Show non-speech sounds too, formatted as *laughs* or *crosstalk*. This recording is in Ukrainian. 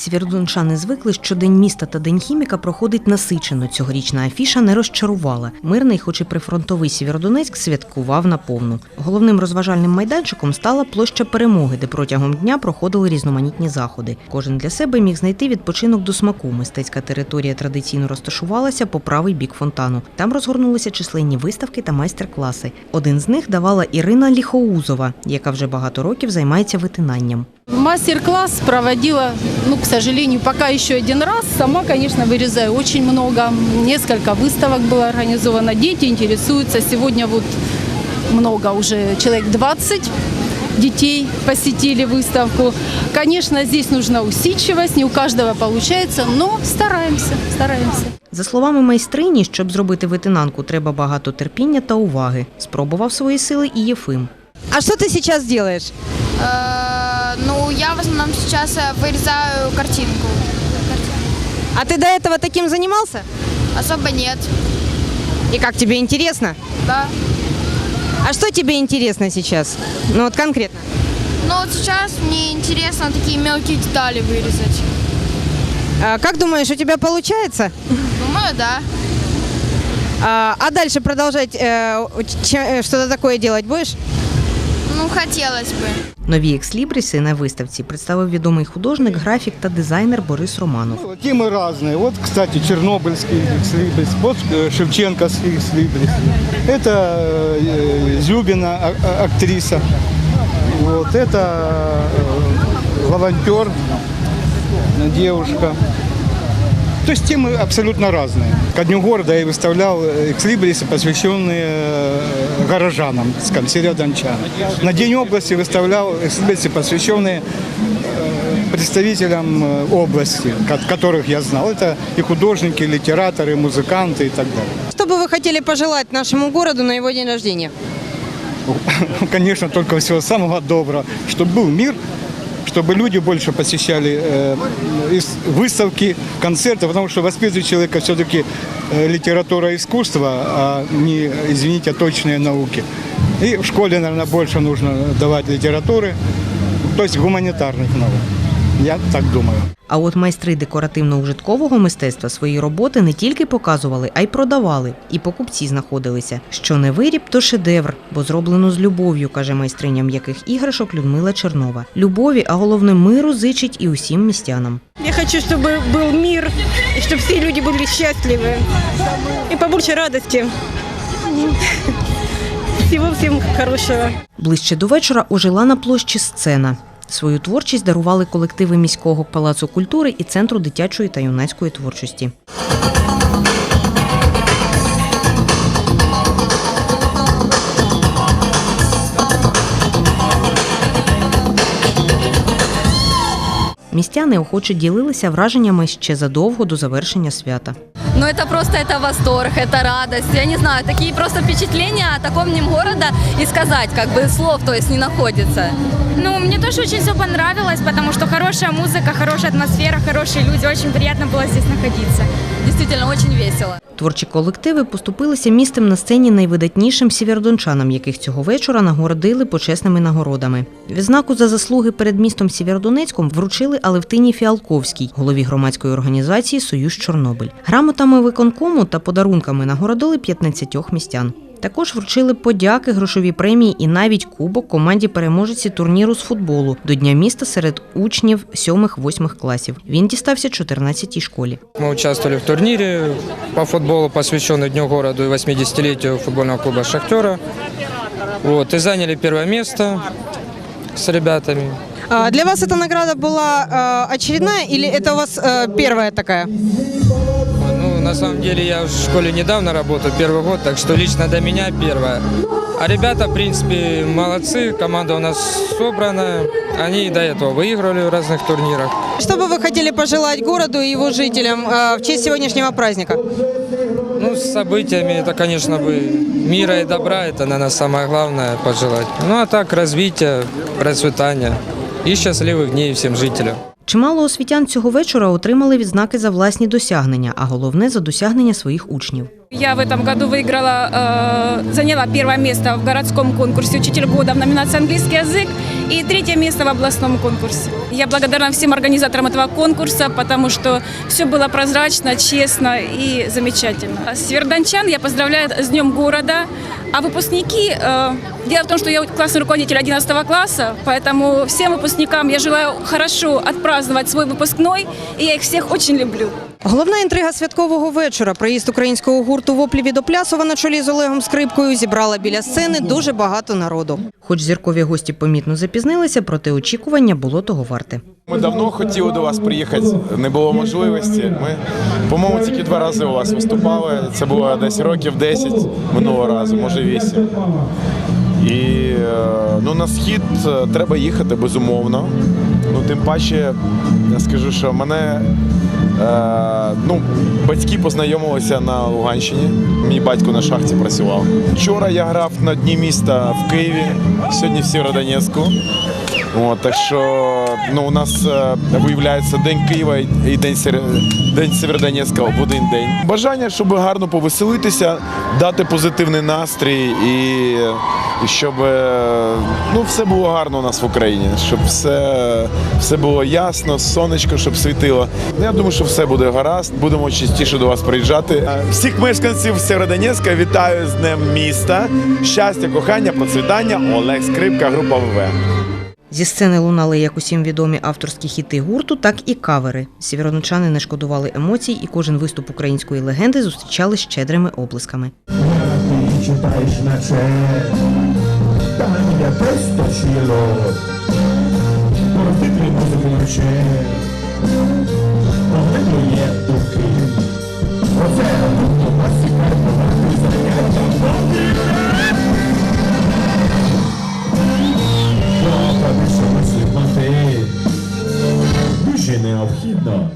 Сєвєродончани звикли, що День міста та День хіміка проходить насичено. Цьогорічна афіша не розчарувала. Мирний, хоч і прифронтовий Сєвєродонецьк, святкував наповну. Головним розважальним майданчиком стала площа перемоги, де протягом дня проходили різноманітні заходи. Кожен для себе міг знайти відпочинок до смаку. Мистецька територія традиційно розташувалася по правий бік фонтану. Там розгорнулися численні виставки та майстер-класи. Один з них давала Ірина Ліхоузова, яка вже багато років займається витинанням. Мастер-класс проводила, ну, к сожалению, пока еще один раз. Сама, конечно, вырезаю очень много. Несколько выставок было организовано. Дети интересуются. Сегодня вот много уже, человек 20 детей посетили выставку. Конечно, здесь нужна усидчивость, не у каждого получается, но стараемся, стараемся. За словами майстрині, щоб зробити витинанку, треба багато терпіння та уваги. Спробував свої сили і Єфим. А что ты сейчас делаешь? Ну, я в основном сейчас э, вырезаю картинку. А ты до этого таким занимался? Особо нет. И как тебе интересно? Да. А что тебе интересно сейчас? Ну вот конкретно. Но вот сейчас мне интересно такие мелкие детали вырезать. А, как думаешь, у тебя получается? Думаю, да. А, а дальше продолжать э, э, что-то такое делать будешь? Ну, хотелось бы. Нові екслібріси на виставці представив відомий художник, графік та дизайнер Борис Романов. Ну, Темы разные. Вот, кстати, Чернобыльский экслибрис, вот э, Шевченковский экслибрис. Это э, Зюбина, а- а- актриса. Вот, это э, волонтер, э, девушка. То есть темы абсолютно разные. Ко дню города я выставлял э, экслибрисы, посвященные э, горожанам, скажем, северодончанам. На День области выставлял экслибрисы, посвященные э, представителям области, ко- которых я знал. Это и художники, и литераторы, и музыканты и так далее. Что бы вы хотели пожелать нашему городу на его день рождения? *laughs* Конечно, только всего самого доброго, чтобы был мир, чтобы люди больше посещали э, ис- выставки, концерты, потому что воспитывает человека все-таки э, литература и искусство, а не, извините, точные науки. И в школе, наверное, больше нужно давать литературы, то есть гуманитарных наук. Я так думаю. А от майстри декоративно-ужиткового мистецтва свої роботи не тільки показували, а й продавали. І покупці знаходилися. Що не виріб, то шедевр, бо зроблено з любов'ю, каже майстриня м'яких іграшок Людмила Чернова. Любові, а головне миру зичить і усім містянам. Я хочу, чтобы был мир, и чтобы все люди были счастливы. И побольше радости. Всего всем хорошего. Ближче до вечора ожила на площі сцена. Свою творчість дарували колективи міського палацу культури і центру дитячої та юнацької творчості. Містяни охоче ділилися враженнями ще задовго до завершення свята. Ну это просто это восторг, это радость. Я не знаю, такие просто впечатления о таком днем города и сказать, как бы слов, то есть не находится. Ну, мне тоже очень все понравилось, потому что хорошая музыка, хорошая атмосфера, хорошие люди. Очень приятно было здесь находиться. Действительно, очень весело. Творчі колективи поступилися містом на сцені найвидатнішим сєвєродончанам, яких цього вечора нагородили почесними нагородами. Відзнаку за заслуги перед містом Сєвєродонецьком вручили Алевтині Фіалковській, голові громадської організації Союз Чорнобиль. Грамотами виконкому та подарунками нагородили 15 містян. Також вручили подяки, грошові премії і навіть кубок команді переможеці турніру з футболу до Дня міста серед учнів 7-8 класів. Він дістався 14-й школі. Мы участвовали в турнире по футболу, посвященный Дню города и 80-летию футбольного клуба «Шахтера». Вот, и заняли первое место с ребятами. А, для вас эта награда была э, очередная или это у вас э, первая такая? На самом деле, я в школе недавно работаю, первый год, так что лично до меня первая. А ребята, в принципе, молодцы, команда у нас собрана. Они до этого выигрывали в разных турнирах. Что бы вы хотели пожелать городу и его жителям э, в честь сегодняшнего праздника? Ну, с событиями это, конечно, бы мира и добра, это, наверное, самое главное пожелать. Ну, а так, развития, процветания и счастливых дней всем жителям. Чимало освітян цього вечора отримали відзнаки за власні досягнення, а головне за досягнення своїх учнів. Я в этом году выиграла, э, заняла первое место в городском конкурсе «Учитель года» в номинации «Английский язык». и третье место в областном конкурсе. Я благодарна всем организаторам этого конкурса, потому что все было прозрачно, честно и замечательно. Севердончан я поздравляю с Днем города, а выпускники... э, дело в том, что я классный руководитель 11 класса, поэтому всем выпускникам я желаю хорошо отпраздновать свой выпускной, и я их всех очень люблю. Головна інтрига святкового вечора. Приїзд українського гурту «Воплі від Оплясова» на чолі з Олегом Скрипкою зібрала біля сцени дуже багато народу. Хоч зіркові гості помітно запізнилися, проте очікування було того варте. Ми давно хотіли до вас приїхати, не було можливості. Ми, по-моєму, тільки два рази у вас виступали. Це було десь років 10 минулого разу, може 8. І е, ну, на схід е, треба їхати безумовно. Ну, тим паче, я скажу, що мене е, ну, батьки познайомилися на Луганщині. Мій батько на шахті працював. Вчора я грав на дні міста в Києві, сьогодні в Сєвєродонецьку. Так що ну, у нас е, виявляється День Києва і День, День Сєвєродонецька в один день. Бажання, щоб гарно повеселитися, дати позитивний настрій і, і щоб е, ну, все було гарно у нас в Україні, щоб все, все було ясно, сонечко, щоб світило. Ну, Я думаю, що все буде гаразд. Будемо частіше до вас приїжджати. Е, Всіх мешканців Сєвєродонецька вітаю з Днем міста. Щастя, кохання, процвітання. Олег Скрипка, група ВВ. Зі сцени лунали як усім відомі авторські хіти гурту, так і кавери. Сєвєроночани не шкодували емоцій, і кожен виступ української легенди зустрічали щедрими оплесками. Читаєш наче там є песточило, Порти музику наче Поглядує у Київ. Оце ну, класика, поверти заняття Побільше мислить мати Дуже необхідно